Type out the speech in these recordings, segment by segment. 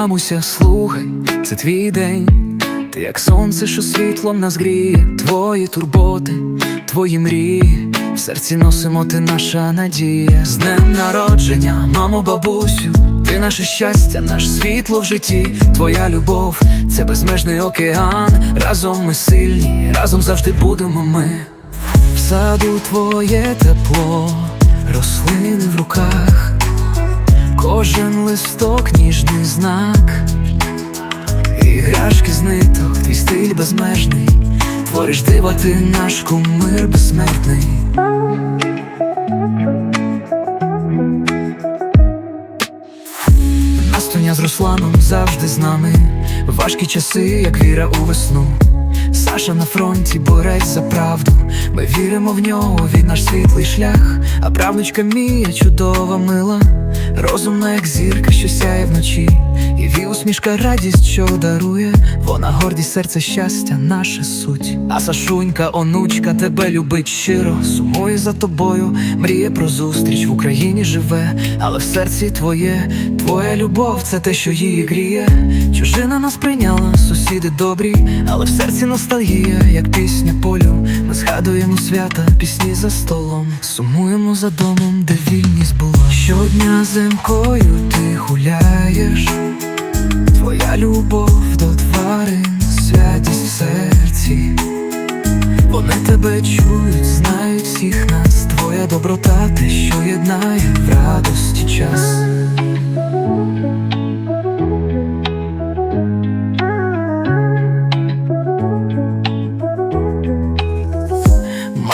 Мамуся, слухай, це твій день. Ти як сонце, що світлом нас гріє, твої турботи, твої мрії, в серці носимо ти наша надія. З днем народження, мамо, бабусю, ти наше щастя, наш світло в житті, твоя любов, це безмежний океан. Разом ми сильні, разом завжди будемо ми. В саду твоє тепло, рослини в руках, кожен листок ніжний знак. Іграшки з твій стиль безмежний, твориш дива, ти наш кумир безсмертний. Настоня з Русланом завжди з нами. Важкі часи, як віра у весну. Саша на фронті борець за правду. Ми віримо в нього, він наш світлий шлях. А правнучка Мія чудова мила, розумна, як зірка, що сяє вночі. І ві усмішка радість, що дарує. Вона гордість серця, щастя, наша суть. А Сашунька, онучка, тебе любить щиро, сумує за тобою, мріє про зустріч в Україні живе, але в серці твоє, твоя любов, це те, що її гріє. Чужина нас прийняла, сусіди добрі, але в серці ностальгія, як пісня полю. Ми згадуємо свята, пісні за столом, сумуємо за домом, де вільність була. Щодня земкою ти гуляєш. Твоя любов до тварин, святість в серці. Вони тебе чують, знають всіх нас. Твоя доброта, те, що єднає в радості час.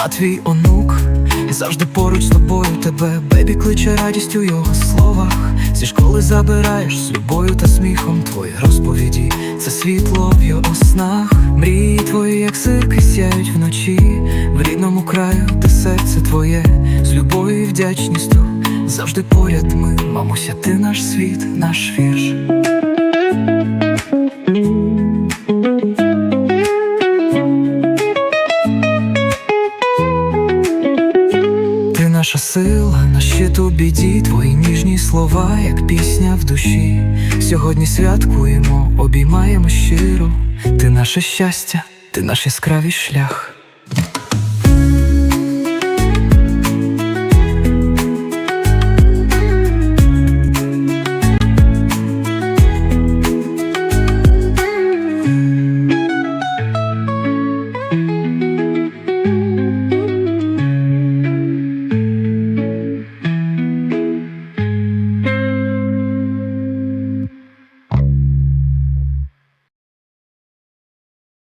Матвій онук, і завжди поруч з тобою тебе Бебі кличе радість у його словах. Зі школи забираєш з любою та сміхом твої розповіді, це світло в його снах. Мрії твої, як сирки, сяють вночі, в рідному краю, де серце твоє, з любов'ю і вдячністю завжди поряд ми, мамуся, ти наш світ, наш вірш. Наша сила, на щит у біді, твої ніжні слова, як пісня в душі. Сьогодні святкуємо, обіймаємо щиро. Ти наше щастя, ти наш яскравий шлях.